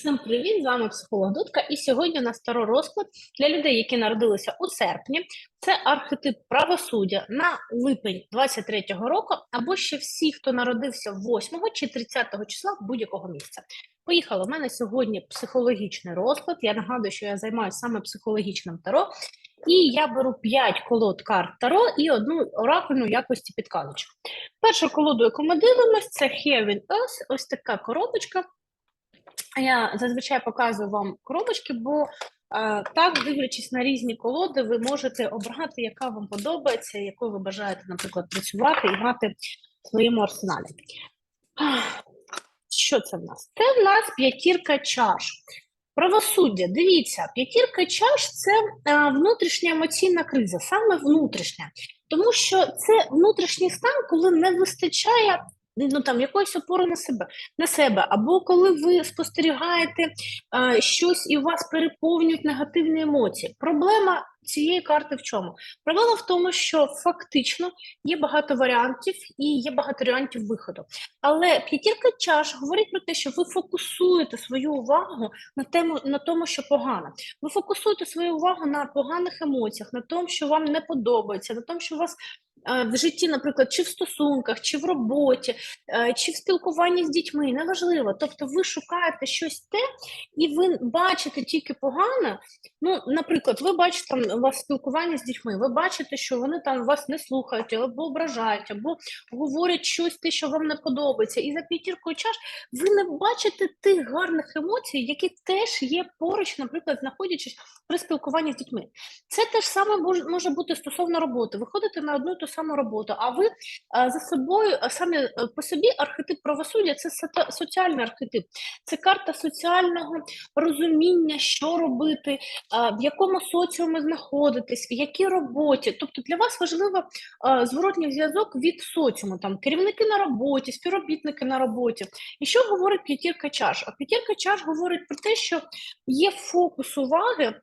Всім привіт! З вами психолог Дудка. І сьогодні у нас старий розклад для людей, які народилися у серпні. Це архетип правосуддя на липень 23-го року, або ще всі, хто народився 8 чи 30 числа будь-якого місця. Поїхали. У мене сьогодні психологічний розклад. Я нагадую, що я займаюся саме психологічним таро. І я беру 5 колод карт таро і одну оракульну якості підказочку. Перша колоду, яку ми дивимося, це with Us, ось така коробочка. Я зазвичай показую вам коробочки, бо е, так, дивлячись на різні колоди, ви можете обрати, яка вам подобається, якою ви бажаєте, наприклад, працювати і мати в своєму арсеналі. Що це в нас? Це в нас п'ятірка чаш. Правосуддя, дивіться, п'ятірка чаш це е, внутрішня емоційна криза, саме внутрішня, тому що це внутрішній стан, коли не вистачає ну там якоїсь опори на себе на себе, або коли ви спостерігаєте е, щось і вас переповнюють негативні емоції. Проблема цієї карти в чому? Проблема в тому, що фактично є багато варіантів і є багато варіантів виходу. Але п'ятірка чаш говорить про те, що ви фокусуєте свою увагу на тему на тому, що погано. Ви фокусуєте свою увагу на поганих емоціях, на тому, що вам не подобається, на тому, що у вас в житті, наприклад, чи в стосунках, чи в роботі, е, чи в спілкуванні з дітьми, неважливо. Тобто ви шукаєте щось те, і ви бачите тільки погане. Ну, наприклад, ви бачите там у вас спілкування з дітьми, ви бачите, що вони там вас не слухають, або ображають, або говорять щось те, що вам не подобається. І за п'ятіркою чаш ви не бачите тих гарних емоцій, які теж є поруч, наприклад, знаходячись при спілкуванні з дітьми. Це теж саме може, бути стосовно роботи. Ви ходите на одну ту саму роботу, а ви а, за собою а саме е, по собі архетип правосуддя це соціальний архетип, це карта соціального розуміння, що робити, а, в якому соціумі знаходитесь, в якій роботі. Тобто для вас важливо зворотній зв'язок від соціуму, там керівники на роботі, співробітники на роботі. І що говорить п'ятірка чаш? А п'ятірка чаш говорить про те, що є фокус уваги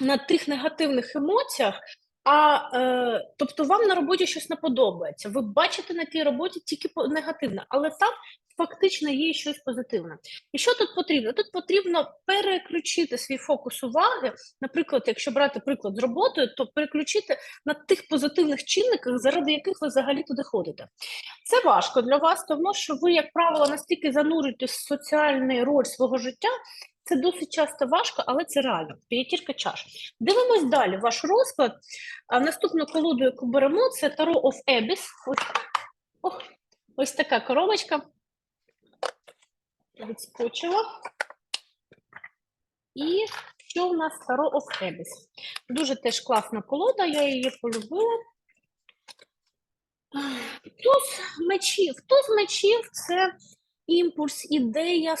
на тих негативних емоціях. А е, тобто вам на роботі щось не подобається. Ви бачите на тій роботі тільки негативне, але там фактично є щось позитивне. І що тут потрібно? Тут потрібно переключити свій фокус уваги. Наприклад, якщо брати приклад з роботою, то переключити на тих позитивних чинниках, заради яких ви взагалі туди ходите. Це важко для вас, тому що ви, як правило, настільки занурюєтесь в соціальний роль свого життя. Це досить часто важко, але це реально. П'ятірка чаш. Дивимось далі. Ваш розклад. А наступну колоду, яку беремо, це Таро of Abyss. Ось, ох, ось така коробочка. Відскочила. І що в нас Таро of Abyss? Дуже теж класна колода, я її полюбила. Туз мечів. Туз мечів це імпульс, ідея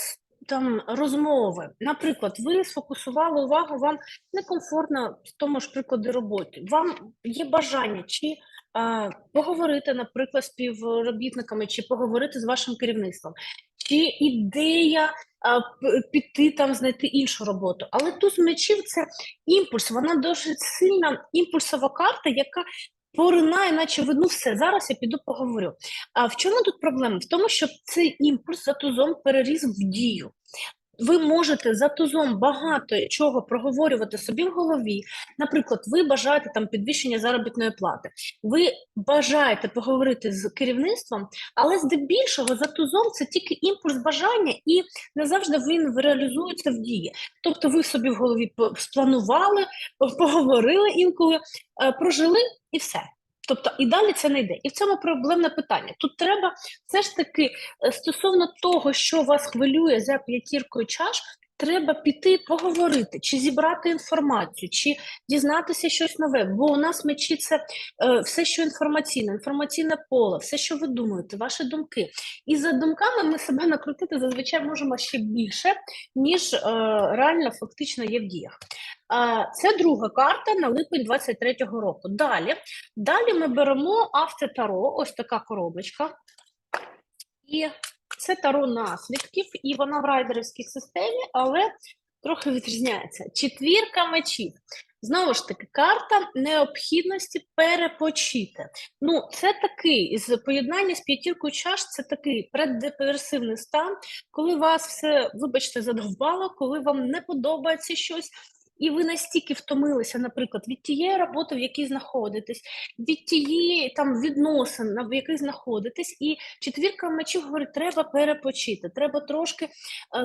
там розмови. Наприклад, ви сфокусували увагу, вам некомфортно в тому ж прикладі роботи. Вам є бажання чи а, поговорити, наприклад, з співробітниками, чи поговорити з вашим керівництвом, чи ідея а, піти там знайти іншу роботу. Але туз мечів це імпульс, вона дуже сильна імпульсова карта, яка поринає, наче ви, ну все, зараз я піду поговорю. А в чому тут проблема? В тому, що цей імпульс за тузом переріс в дію. Ви можете за тузом багато чого проговорювати собі в голові. Наприклад, ви бажаєте там підвищення заробітної плати, ви бажаєте поговорити з керівництвом, але здебільшого за тузом це тільки імпульс бажання, і не завжди він реалізується в дії. Тобто, ви собі в голові спланували, поговорили інколи, е, прожили і все. Тобто і далі це не йде. І в цьому проблемне питання. Тут треба все ж таки е, стосовно того, що вас хвилює за п'ятіркою чаш, треба піти поговорити, чи зібрати інформацію, чи дізнатися щось нове. Бо у нас мечі це е, все, що інформаційне, інформаційне поле, все, що ви думаєте, ваші думки. І за думками ми себе накрутити зазвичай можемо ще більше, ніж е, реально фактично є в діях. Це друга карта на липень 23-го року. Далі, далі ми беремо автотаро, ось така коробочка. І це таро наслідків, і вона в райдерівській системі, але трохи відрізняється. Четвірка мечів. Знову ж таки, карта необхідності перепочити. Ну, це такий з поєднання з п'ятіркою чаш, це такий преддепресивний стан, коли вас все, вибачте, задовбало, коли вам не подобається щось. І ви настільки втомилися, наприклад, від тієї роботи, в якій знаходитесь, від тієї там відносин, в яких знаходитесь, і четвірка мечів говорить, треба перепочити, треба трошки е,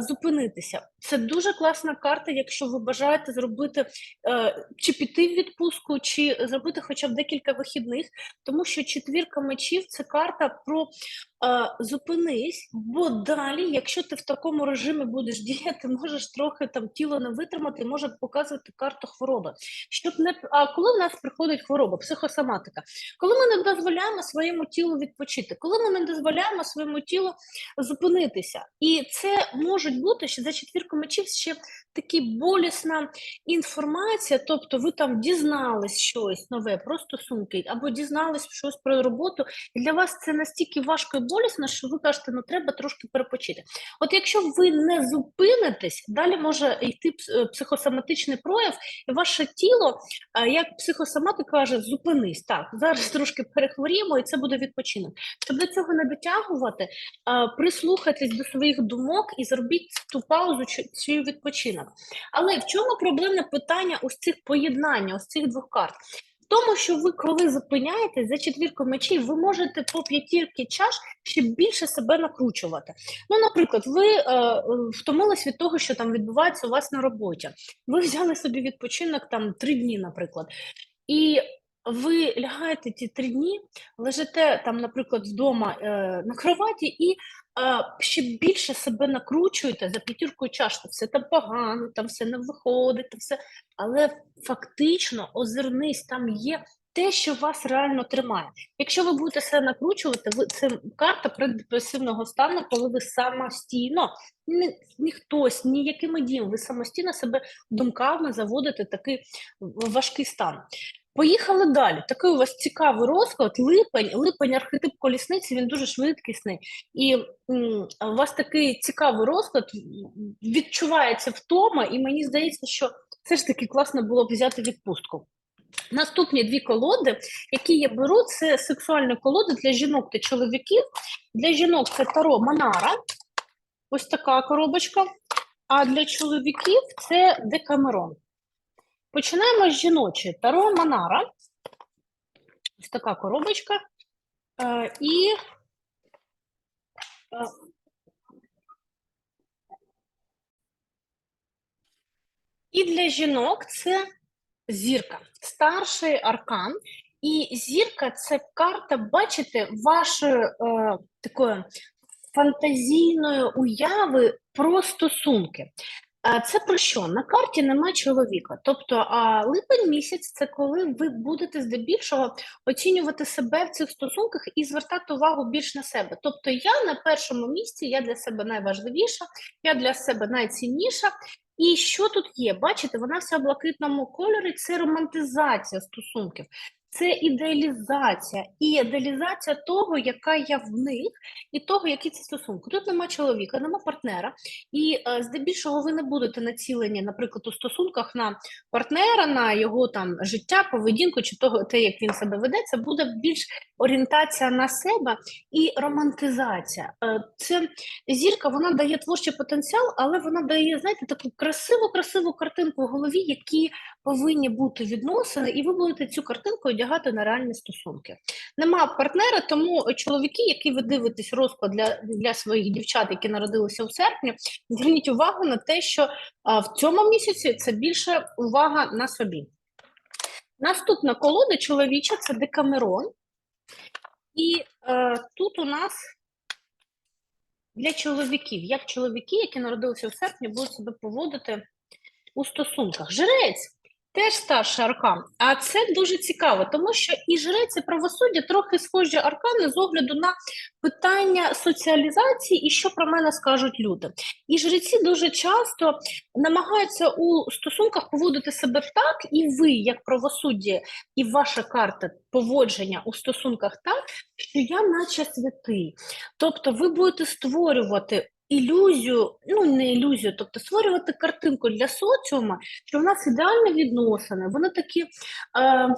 зупинитися. Це дуже класна карта, якщо ви бажаєте зробити е, чи піти в відпустку, чи зробити хоча б декілька вихідних, тому що четвірка мечів це карта про е, зупинись, бо далі, якщо ти в такому режимі будеш діяти, можеш трохи там тіло не витримати, може показувати карту хвороби. Щоб не а коли в нас приходить хвороба, психосоматика, коли ми не дозволяємо своєму тілу відпочити, коли ми не дозволяємо своєму тілу зупинитися, і це можуть бути ще за четвірку мечів ще такі болісна інформація, тобто ви там дізнались щось нове про стосунки, або дізнались щось про роботу, і для вас це настільки важко і болісно, що ви кажете, ну треба трошки перепочити. От якщо ви не зупинитесь, далі може йти пс- психосоматичний прояв, ваше тіло, е, як психосоматик каже, зупинись. Так, зараз трошки перехворіємо, і це буде відпочинок. Щоб до цього не дотягувати, е, прислухайтесь до своїх думок і зробіть ту паузу чи відпочинок. Але в чому проблемне питання ось цих поєднання, ось цих двох карт? Тому, що ви, коли зупиняєтесь за четвірку мечів, ви можете по п'ятірки чаш ще більше себе накручувати. Ну, наприклад, ви е, втомились від того, що там відбувається у вас на роботі. Ви взяли собі відпочинок там три дні, наприклад. І ви лягаєте ті три дні, лежите там, наприклад, вдома е, на кроваті і ще більше себе накручуєте за п'ятіркою чаш, що все там погано, там все не виходить, там все. Але фактично озирнись, там є те, що вас реально тримає. Якщо ви будете себе накручувати, ви це карта преддепресивного стану, коли ви самостійно, ні, ні хтось, ніякими діями, ви самостійно себе думками заводите такий важкий стан. Поїхали далі. Такий у вас цікавий розклад. Липень, липень архетип колісниці, він дуже швидкісний. І м, у вас такий цікавий розклад, відчувається втома, і мені здається, що все ж таки класно було б взяти відпустку. Наступні дві колоди, які я беру, це сексуальні колоди для жінок та чоловіків. Для жінок це Таро Монара, ось така коробочка. А для чоловіків це Декамерон. Починаємо з жіночої Таро Монара. Ось така коробочка. Е, і е, І для жінок це зірка, старший аркан. І зірка це карта, бачите, вашої е, такої фантазійної уяви про стосунки. Це про що? На карті нема чоловіка. Тобто, липень місяць це коли ви будете здебільшого оцінювати себе в цих стосунках і звертати увагу більш на себе. Тобто, я на першому місці, я для себе найважливіша, я для себе найцінніша. І що тут є? Бачите, вона вся в блакитному кольорі це романтизація стосунків. Це ідеалізація і ідеалізація того, яка я в них, і того, які ці стосунки. Тут нема чоловіка, нема партнера, і е, здебільшого ви не будете націлені, наприклад, у стосунках на партнера, на його там життя, поведінку чи того, те, як він себе веде, це буде більш орієнтація на себе і романтизація. Е, Це зірка, вона дає творчий потенціал, але вона дає, знаєте, таку красиву, красиву картинку в голові, які повинні бути відносини, і ви будете цю картинку одягати на реальні стосунки. Нема партнера, тому чоловіки, які ви дивитесь розклад для, для своїх дівчат, які народилися у серпні, зверніть увагу на те, що а, в цьому місяці це більше увага на собі. Наступна колода чоловіча це Декамерон. І е, тут у нас для чоловіків, як чоловіки, які народилися в серпні, будуть себе поводити у стосунках. Жрець теж старший аркан. А це дуже цікаво, тому що і жрець, і правосуддя трохи схожі аркани з огляду на питання соціалізації і що про мене скажуть люди. І жреці дуже часто намагаються у стосунках поводити себе так, і ви, як правосуддя, і ваша карта поводження у стосунках так, що я наче святий. Тобто ви будете створювати ілюзію, ну не ілюзію, тобто створювати картинку для соціума, що в нас ідеальні відносини, вони такі. Е,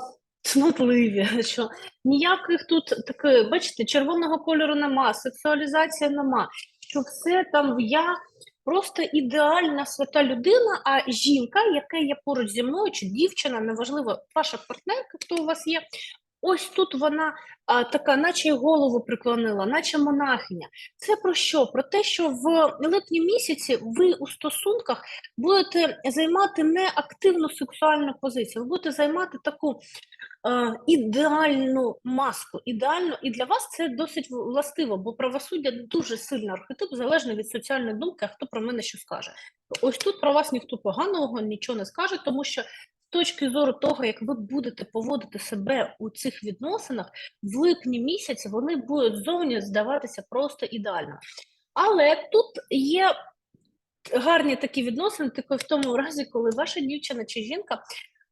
Цнотливі, що ніяких тут таких, бачите, червоного кольору нема, сексуалізація нема, що все там я просто ідеальна свята людина, а жінка, яка є поруч зі мною, чи дівчина, неважливо, ваша партнерка, хто у вас є, ось тут вона а, така, наче й голову приклонила, наче монахиня. Це про що? Про те, що в липні місяці ви у стосунках будете займати не активну сексуальну позицію, ви будете займати таку е, ідеальну маску. Ідеально, і для вас це досить властиво, бо правосуддя дуже сильний архетип, залежно від соціальної думки, а хто про мене що скаже. Ось тут про вас ніхто поганого нічого не скаже, тому що точки зору того, як ви будете поводити себе у цих відносинах, в липні місяці вони будуть зовні здаватися просто ідеально. Але тут є гарні такі відносини, тільки в тому разі, коли ваша дівчина чи жінка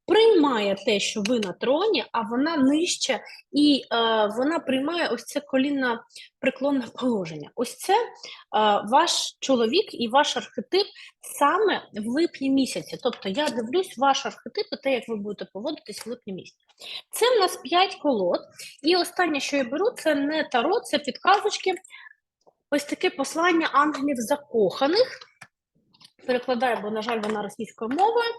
приймає те, що ви на троні, а вона нижче, і е, вона приймає ось це колінно преклонне положення. Ось це е, ваш чоловік і ваш архетип саме в липні місяці. Тобто я дивлюсь ваш архетип і те, як ви будете поводитись в липні місяці. Це в нас 5 колод. І останнє, що я беру, це не таро, це підказочки. Ось таке послання ангелів закоханих перекладаю, бо, на жаль, вона російською мовою.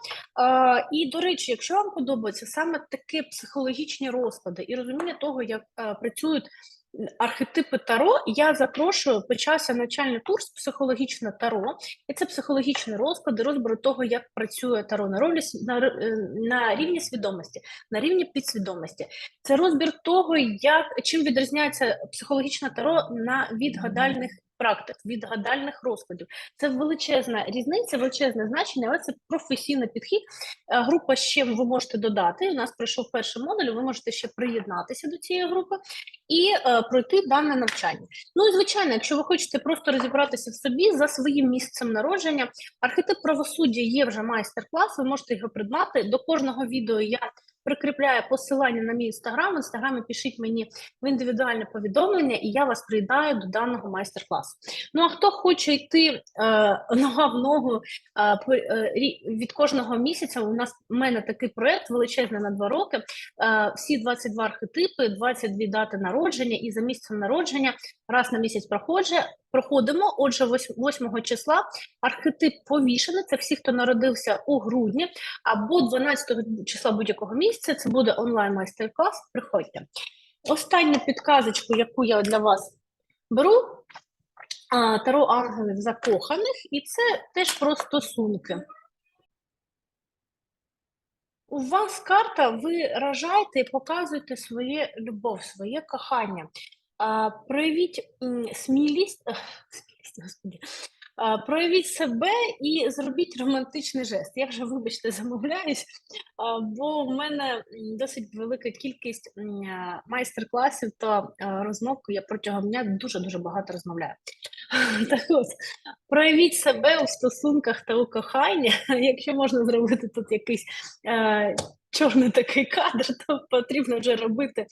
Е, і, до речі, якщо вам подобаються саме такі психологічні розклади і розуміння того, як е, працюють архетипи Таро, я запрошую почався навчальний курс психологічне Таро, і це психологічні розклади, розбору того, як працює Таро на рівні, на, на рівні свідомості, на рівні підсвідомості. Це розбір того, як чим відрізняється психологічне Таро на від гадальних практик, від гадальних розкладів. Це величезна різниця, величезне значення, але це професійний підхід. Е, група ще ви можете додати. У нас пройшов перший модуль, ви можете ще приєднатися до цієї групи і е, пройти дане навчання. Ну і звичайно, якщо ви хочете просто розібратися в собі за своїм місцем народження, архетип правосуддя є вже майстер-клас, ви можете його придбати. До кожного відео я прикріпляю посилання на мій інстаграм. В інстаграмі пишіть мені в індивідуальне повідомлення, і я вас прийдаю до даного майстер-класу. Ну а хто хоче йти е, нога в ногу е, е від кожного місяця? У нас у мене такий проект величезний на два роки. Е, всі 22 архетипи, 22 дати народження, і за місцем народження раз на місяць проходжу, проходимо. Отже, 8 числа архетип повішений. Це всі, хто народився у грудні, або 12 числа будь-якого місяця. Це буде онлайн майстер-клас. Приходьте. Останню підказочку, яку я для вас беру. Таро ангелів закоханих, і це теж про стосунки. У вас карта, ви ражаєте і показуєте своє любов, своє кохання. Проявіть смілість, смілість, проявіть себе і зробіть романтичний жест. Я вже, вибачте, замовляюсь, бо в мене досить велика кількість майстер-класів та розмов. Я протягом дня дуже дуже багато розмовляю. Так от, проявіть себе у стосунках та у коханні. Якщо можна зробити тут якийсь чорний такий кадр, то потрібно вже робити,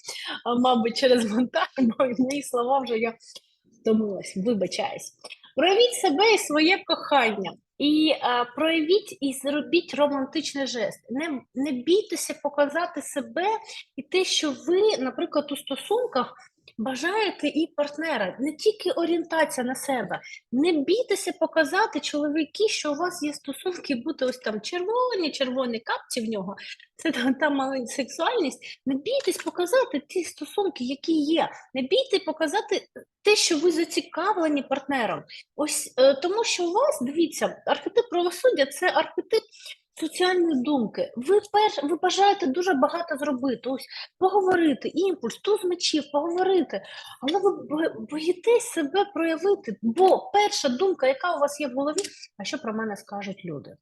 мабуть, через монтаж, бо мої слова вже я втомилась, вибачаюсь. Проявіть себе і своє кохання. І а, проявіть і зробіть романтичний жест. Не не бійтеся показати себе і те, що ви, наприклад, у стосунках бажаєте і партнера, не тільки орієнтація на себе. Не бійтеся показати чоловіки, що у вас є стосунки, бути ось там червоні, червоні капці в нього. Це там, там сексуальність. Не бійтесь показати ті стосунки, які є. Не бійте показати те, що ви зацікавлені партнером. Ось е, тому, що у вас дивіться, архетип правосуддя це архетип соціальні думки. Ви перш ви бажаєте дуже багато зробити, ось поговорити, імпульс, туз мечів, поговорити, але ви боїтесь себе проявити, бо перша думка, яка у вас є в голові, а що про мене скажуть люди?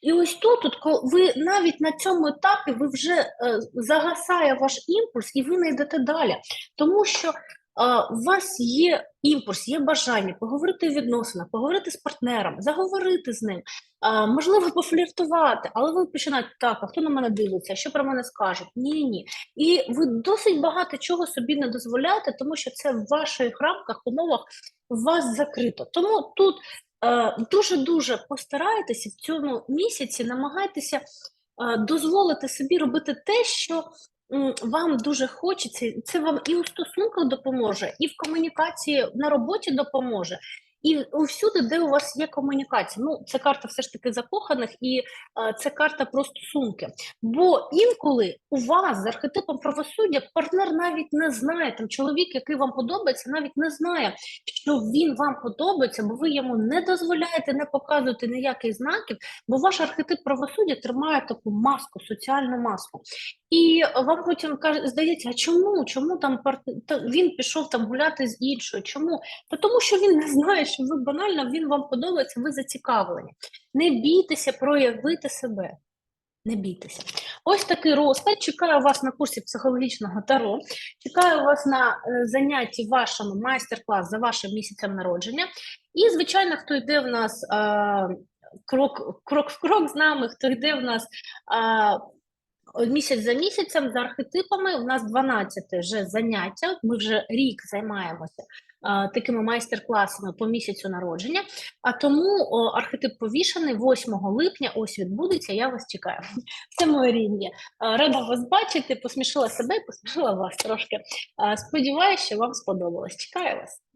І ось тут, тут ви навіть на цьому етапі ви вже е, загасає ваш імпульс, і ви не йдете далі, тому що у вас є імпульс, є бажання поговорити у відносинах, поговорити з партнером, заговорити з ним, можливо, пофліртувати, але ви починаєте так, а хто на мене дивиться, що про мене скажуть? Ні, ні. І ви досить багато чого собі не дозволяєте, тому що це в ваших рамках, умовах вас закрито. Тому тут е, дуже-дуже постарайтеся в цьому місяці, намагайтеся е, дозволити собі робити те, що вам дуже хочеться. Це вам і у стосунках допоможе, і в комунікації на роботі допоможе. І усюди, де у вас є комунікація. Ну, це карта все ж таки закоханих, і е, це карта про стосунки. Бо інколи у вас з архетипом правосуддя партнер навіть не знає, там чоловік, який вам подобається, навіть не знає, що він вам подобається, бо ви йому не дозволяєте, не показуєте ніяких знаків, бо ваш архетип правосуддя тримає таку маску, соціальну маску. І вам потім каже, здається, а чому? Чому там партнер він пішов там гуляти з іншою? Чому? Та тому, що він не знає, що ви банально він вам подобається, ви зацікавлені. Не бійтеся проявити себе. Не бійтеся. Ось такий розклад. Чекаю вас на курсі психологічного таро. Чекаю вас на е, занятті вашому майстер-клас за вашим місяцем народження. І, звичайно, хто йде в нас е, крок, крок в крок з нами, хто йде в нас е, місяць за місяцем за архетипами. У нас 12 вже заняття. Ми вже рік займаємося такими майстер-класами по місяцю народження. А тому архетип повішений 8 липня. Ось відбудеться. Я вас чекаю. Це моє рівня. Рада вас бачити. Посмішила себе, посмішила вас трошки. Сподіваюся, що вам сподобалось. Чекаю вас.